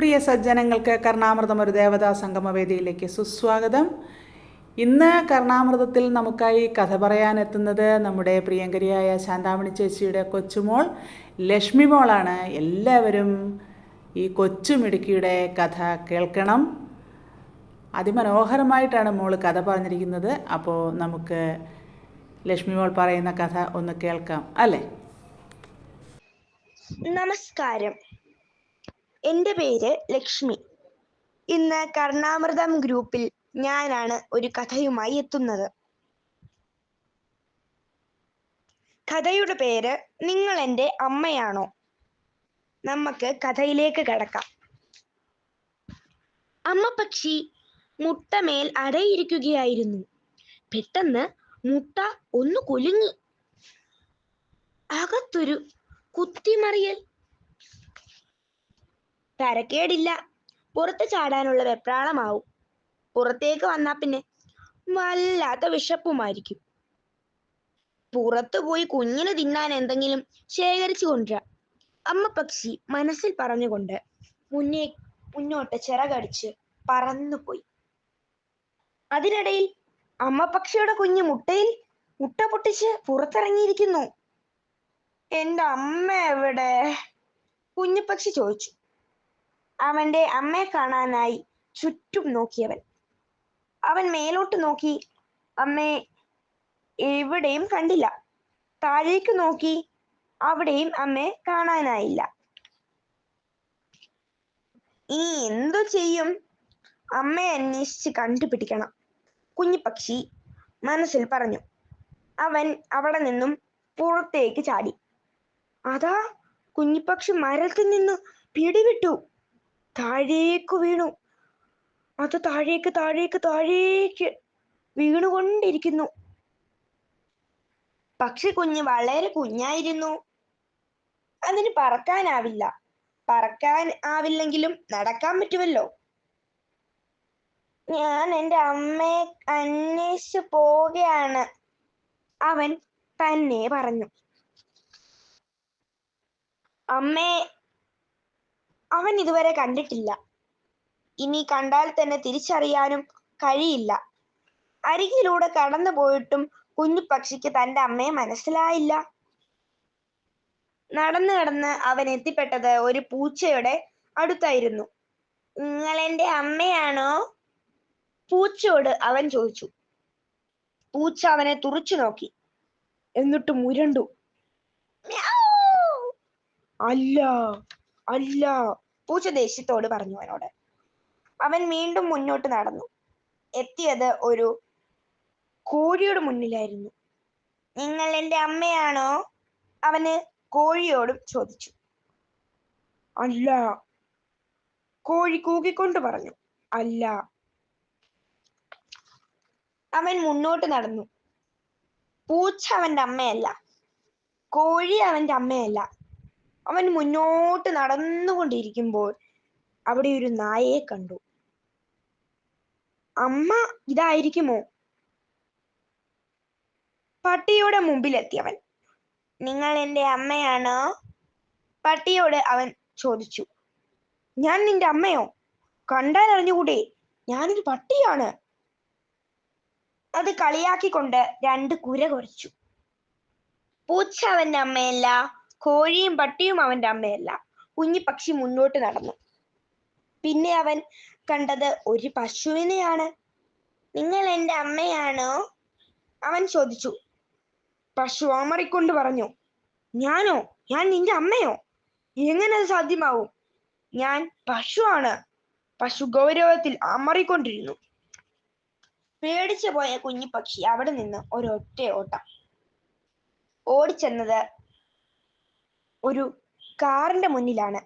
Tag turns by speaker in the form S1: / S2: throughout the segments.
S1: പ്രിയ സജ്ജനങ്ങൾക്ക് കർണാമൃതം ഒരു ദേവതാ സംഗമവേദിയിലേക്ക് സുസ്വാഗതം. ഇന്ന് കർണാമൃതത്തിൽ നമുക്കായി കഥ പറയാനെത്തുന്നത് നമ്മുടെ പ്രിയങ്കരിയായ ശാന്താമണി ചേച്ചിയുടെ കൊച്ചുമോൾ ലക്ഷ്മി മോളാണ്. എല്ലാവരും ഈ കൊച്ചു മിടുക്കിയുടെ കഥ കേൾക്കണം. അതിമനോഹരമായിട്ടാണ് മോൾ കഥ പറഞ്ഞിരിക്കുന്നത്. അപ്പോൾ നമുക്ക് ലക്ഷ്മി മോൾ പറയുന്ന കഥ ഒന്ന് കേൾക്കാം അല്ലേ?
S2: നമസ്കാരം. എന്റെ പേര് ലക്ഷ്മി. ഇന്ന് കർണാമൃതം ഗ്രൂപ്പിൽ ഞാനാണ് ഒരു കഥയുമായി എത്തുന്നത്. കഥയുടെ പേര് നിങ്ങൾ എന്റെ അമ്മയാണോ? നമുക്ക് കഥയിലേക്ക് കടക്കാം. അമ്മ പക്ഷി മുട്ടമേൽ അടയിരിക്കുകയായിരുന്നു. പെട്ടെന്ന് മുട്ട ഒന്ന് കുലുങ്ങി. അകത്തൊരു കുത്തിമറിയൽ തരക്കേടില്ല. പുറത്ത് ചാടാനുള്ള വെപ്രാളമാവും. പുറത്തേക്ക് വന്നാ പിന്നെ വല്ലാത്ത വിശപ്പുമായിരിക്കും. പുറത്തു പോയി കുഞ്ഞിന് തിന്നാൻ എന്തെങ്കിലും ശേഖരിച്ചു കൊണ്ടുവരാം. അമ്മ പക്ഷി മനസ്സിൽ പറഞ്ഞുകൊണ്ട് മുന്നേ മുന്നോട്ട് ചിറകടിച്ച് പറന്നുപോയി അതിനിടയിൽ അമ്മ പക്ഷിയുടെ കുഞ്ഞ് മുട്ടയിൽ മുട്ട പൊട്ടിച്ച് പുറത്തിറങ്ങിയിരിക്കുന്നു. എന്റെ അമ്മ എവിടെ? കുഞ്ഞു പക്ഷി ചോദിച്ചു. അവന്റെ അമ്മയെ കാണാനായി ചുറ്റും നോക്കിയവൻ. അവൻ മേലോട്ട് നോക്കി അമ്മയെ എവിടെയും കണ്ടില്ല. താഴേക്ക് നോക്കി അവിടെയും അമ്മയെ കാണാനായില്ല. ഇനി എന്തു ചെയ്യും? അമ്മയെ അന്വേഷിച്ച് കണ്ടുപിടിക്കണം. കുഞ്ഞിപ്പക്ഷി മനസ്സിൽ പറഞ്ഞു. അവൻ അവിടെ നിന്നും പുറത്തേക്ക് ചാടി. അതാ കുഞ്ഞിപ്പക്ഷി മരത്തിൽ നിന്ന് പിടിവിട്ടു. താഴേക്ക് വീണു. അത് താഴേക്ക് താഴേക്ക് താഴേക്ക് വീണുകൊണ്ടിരിക്കുന്നു. പക്ഷി കുഞ്ഞ് വളരെ കുഞ്ഞായിരുന്നു. അതിന് പറക്കാനാവില്ല. പറക്കാൻ ആവില്ലെങ്കിലും നടക്കാൻ പറ്റുമല്ലോ. ഞാൻ എന്റെ അമ്മയെ അന്വേഷിച്ചു പോവുകയാണ്. അവൻ തന്നെ പറഞ്ഞു. അമ്മയെ അവൻ ഇതുവരെ കണ്ടിട്ടില്ല. ഇനി കണ്ടാൽ തന്നെ തിരിച്ചറിയാനും കഴിയില്ല. അരികിലൂടെ കടന്നു പോയിട്ടും കുഞ്ഞു പക്ഷിക്ക് തന്റെ അമ്മയെ മനസ്സിലായില്ല. നടന്നു കടന്ന് അവൻ എത്തിപ്പെട്ടത് ഒരു പൂച്ചയുടെ അടുത്തായിരുന്നു. നിങ്ങൾ എന്റെ അമ്മയാണോ? പൂച്ചയോട് അവൻ ചോദിച്ചു. പൂച്ച അവനെ തുറച്ചു നോക്കി. എന്നിട്ട് മുരണ്ടു. അല്ല. അല്ല. പൂച്ച ദേഷ്യത്തോട് പറഞ്ഞു അവനോട്. അവൻ വീണ്ടും മുന്നോട്ട് നടന്നു. എത്തിയത് ഒരു കോഴിയുടെ മുന്നിലായിരുന്നു. നിങ്ങൾ എന്റെ അമ്മയാണോ? അവന് കോഴിയോടും ചോദിച്ചു. അല്ല. കോഴി കൂകിക്കൊണ്ട് പറഞ്ഞു. അല്ല. അവൻ മുന്നോട്ട് നടന്നു. പൂച്ച അവന്റെ അമ്മയല്ല. കോഴി അവന്റെ അമ്മയല്ല. അവൻ മുന്നോട്ട് നടന്നുകൊണ്ടിരിക്കുമ്പോൾ അവിടെ ഒരു നായയെ കണ്ടു. അമ്മ ഇതായിരിക്കുമോ? പട്ടിയുടെ മുമ്പിലെത്തിയവൻ നിങ്ങൾ എന്റെ അമ്മയാണോ? പട്ടിയോട് അവൻ ചോദിച്ചു. ഞാൻ നിന്റെ അമ്മയോ? കണ്ടാൽ അറിഞ്ഞുകൂടെ ഞാനൊരു പട്ടിയാണ്. അത് കളിയാക്കിക്കൊണ്ട് രണ്ട് കുര കുറച്ചു പൂച്ച അവന്റെ അമ്മയല്ല കോഴിയും പട്ടിയും അവന്റെ അമ്മയല്ല. കുഞ്ഞിപ്പക്ഷി മുന്നോട്ട് നടന്നു. പിന്നെ അവൻ കണ്ടത് ഒരു പശുവിനെയാണ്. നിങ്ങൾ എന്റെ അമ്മയാണോ? അവൻ ചോദിച്ചു. പശു അമറിക്കൊണ്ട് പറഞ്ഞു. ഞാനോ? ഞാൻ നിന്റെ അമ്മയോ? എങ്ങനെ അത് സാധ്യമാവും? ഞാൻ പശുവാണ്. പശു ഗൗരവത്തിൽ അമറിക്കൊണ്ടിരുന്നു. പേടിച്ചു പോയ കുഞ്ഞിപ്പക്ഷി അവിടെ നിന്ന് ഒരൊറ്റ ഓട്ടം. ഓടിച്ചെന്നത് ഒരു കാറിന്റെ മുന്നിലാണ്.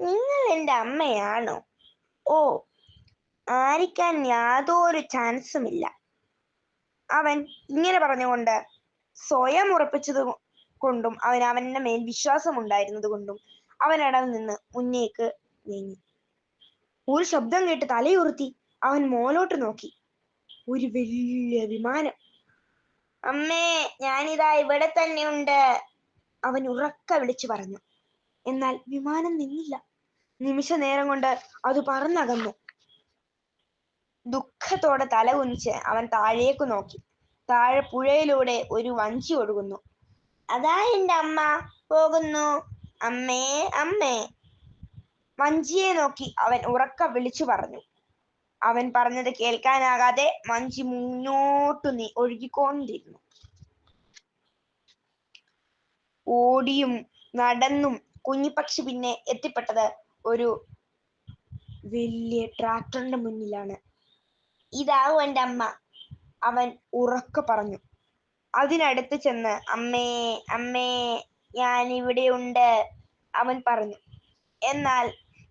S2: നിങ്ങൾ എന്റെ അമ്മയാണോ? ഓ ആരിക്കാൻ യാതൊരു ചാൻസും ഇല്ല. അവൻ ഇങ്ങനെ പറഞ്ഞുകൊണ്ട് സ്വയം ഉറപ്പിച്ചത് കൊണ്ടും അവൻ അവന്റെ മേൽ വിശ്വാസം ഉണ്ടായിരുന്നത് കൊണ്ടും അവൻ അവിടെ നിന്ന് മുന്നേക്ക് നീങ്ങി. ഒരു ശബ്ദം കേട്ട് തലയുറുത്തി അവൻ മോലോട്ട് നോക്കി. ഒരു വലിയ വിമാനം. അമ്മേ ഞാനിതാ ഇവിടെ തന്നെ ഉണ്ട് അവൻ ഉറക്ക വിളിച്ചു പറഞ്ഞു. എന്നാൽ വിമാനം നിന്നില്ല. നിമിഷ നേരം കൊണ്ട് അത് പറന്നകന്നു. ദുഃഖത്തോടെ തല കുനിച്ച് അവൻ താഴേക്ക് നോക്കി. താഴെ പുഴയിലൂടെ ഒരു വഞ്ചി ഒഴുകുന്നു. അതാ എന്റെ അമ്മ. പോകുന്നു. അമ്മേ അമ്മേ. വഞ്ചിയെ നോക്കി അവൻ ഉറക്ക വിളിച്ചു പറഞ്ഞു. അവൻ പറഞ്ഞത് കേൾക്കാനാകാതെ മഞ്ചി മുന്നോട്ടു നീ ഒഴുകിക്കൊണ്ടിരുന്നു. ഓടിയും നടന്നും കുഞ്ഞിപ്പക്ഷി പിന്നെ എത്തിപ്പെട്ടത് ഒരു വലിയ ട്രാക്ടറിന്റെ മുന്നിലാണ്. ഇതാവും എന്റെ അമ്മ അവൻ ഉറക്കെ പറഞ്ഞു. അതിനടുത്ത് ചെന്ന് അമ്മേ അമ്മേ ഞാൻ ഇവിടെയുണ്ട് അവൻ പറഞ്ഞു. എന്നാൽ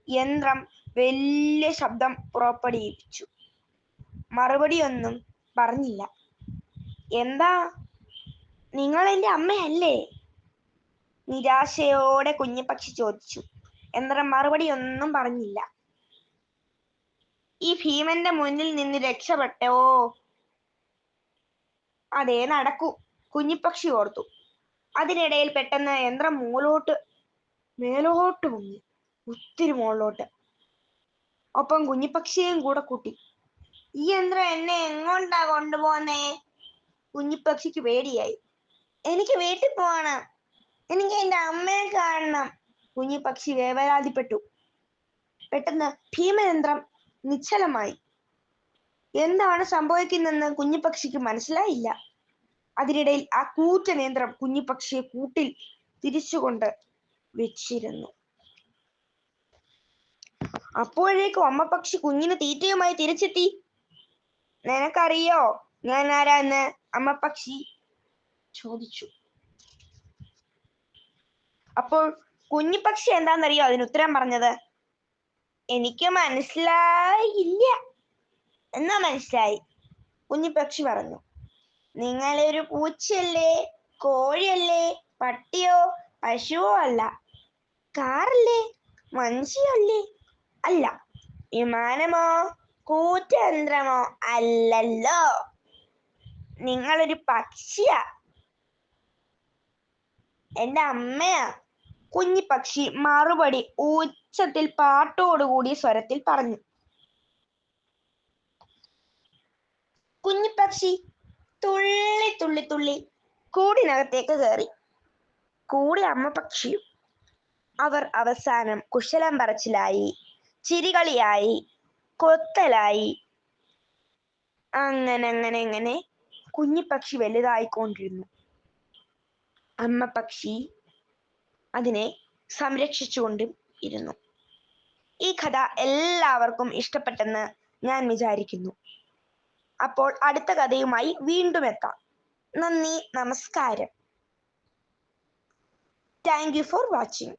S2: യന്ത്രം വലിയ ശബ്ദം പുറപ്പെടുവിപ്പിച്ചു. മറുപടിയൊന്നും പറഞ്ഞില്ല. എന്താ? നിങ്ങൾ എന്റെ അമ്മയല്ലേ? നിരാശയോടെ കുഞ്ഞിപ്പക്ഷി ചോദിച്ചു. യന്ത്രം മറുപടി ഒന്നും പറഞ്ഞില്ല. ഈ ഭീമന്റെ മുന്നിൽ നിന്ന് രക്ഷപ്പെട്ടോ? അതെ നടക്കൂ. കുഞ്ഞിപ്പക്ഷി ഓർത്തു. അതിനിടയിൽ പെട്ടെന്ന് യന്ത്രം മൂലോട്ട് മേലോട്ട് പൊങ്ങി ഒത്തിരി മുകളിലോട്ട്. ഒപ്പം കുഞ്ഞിപ്പക്ഷിയെയും കൂടെ കൂട്ടി. ഈ യന്ത്രം എന്നെ എങ്ങോട്ടാ കൊണ്ടുപോന്നേ? കുഞ്ഞിപ്പക്ഷിക്ക് പേടിയായി. എനിക്ക് വീട്ടിൽ പോകണം. എനിക്ക് എന്റെ അമ്മയെ കാണണം. കുഞ്ഞിപ്പക്ഷി വേവലാതിപ്പെട്ടു. പെട്ടെന്ന് ഭീമയന്ത്രം നിശ്ചലമായി. എന്താണ് സംഭവിക്കുന്നതെന്ന് കുഞ്ഞിപ്പക്ഷിക്ക് മനസ്സിലായില്ല. അതിനിടയിൽ ആ കൂറ്റൻ യന്ത്രം കുഞ്ഞിപ്പക്ഷിയെ കൂട്ടിൽ തിരിച്ചുകൊണ്ട് വെച്ചിരുന്നു. അപ്പോഴേക്കും അമ്മ പക്ഷി കുഞ്ഞിന് തീറ്റയുമായി തിരിച്ചെത്തി. നിനക്കറിയോ? ഞാൻ ആരാന്ന് അമ്മ പക്ഷി ചോദിച്ചു. അപ്പോൾ കുഞ്ഞിപ്പക്ഷി എന്താണെന്നറിയോ അതിന് ഉത്തരം പറഞ്ഞത്? എനിക്ക് മനസ്സിലായില്ല. എന്നാ മനസ്സിലായി? കുഞ്ഞിപ്പക്ഷി പറഞ്ഞു. നിങ്ങളൊരു പൂച്ചയല്ലേ? കോഴിയല്ലേ? പട്ടിയോ? പശുവോ അല്ല. കാറല്ലേ? മനുഷ്യയോ അല്ലേ. വിമാനമോ കൂറ്റയന്ത്രമോ അല്ലല്ലോ. നിങ്ങളൊരു പക്ഷിയാ. എന്റെ അമ്മയാ. കുഞ്ഞിപ്പക്ഷി മറുപടി ഉച്ചത്തിൽ പാട്ടോടുകൂടിയ സ്വരത്തിൽ പറഞ്ഞു. കുഞ്ഞിപ്പക്ഷി തുള്ളി തുള്ളി തുള്ളി കൂടിനകത്തേക്ക് കയറി കൂടി അമ്മ പക്ഷിയും. അവർ അവസാനം കുശലം പറച്ചിലായി. ചിരികളിയായി കൊത്തലായി. അങ്ങനെ അങ്ങനെ അങ്ങനെ കുഞ്ഞിപ്പക്ഷി വലുതായിക്കൊണ്ടിരുന്നു. അമ്മ പക്ഷി അതിനെ സംരക്ഷിച്ചുകൊണ്ടും ഇരുന്നു. ഈ കഥ എല്ലാവർക്കും ഇഷ്ടപ്പെട്ടെന്ന് ഞാൻ വിചാരിക്കുന്നു. അപ്പോൾ അടുത്ത കഥയുമായി വീണ്ടും എത്താം. നന്ദി നമസ്കാരം. Thank you for watching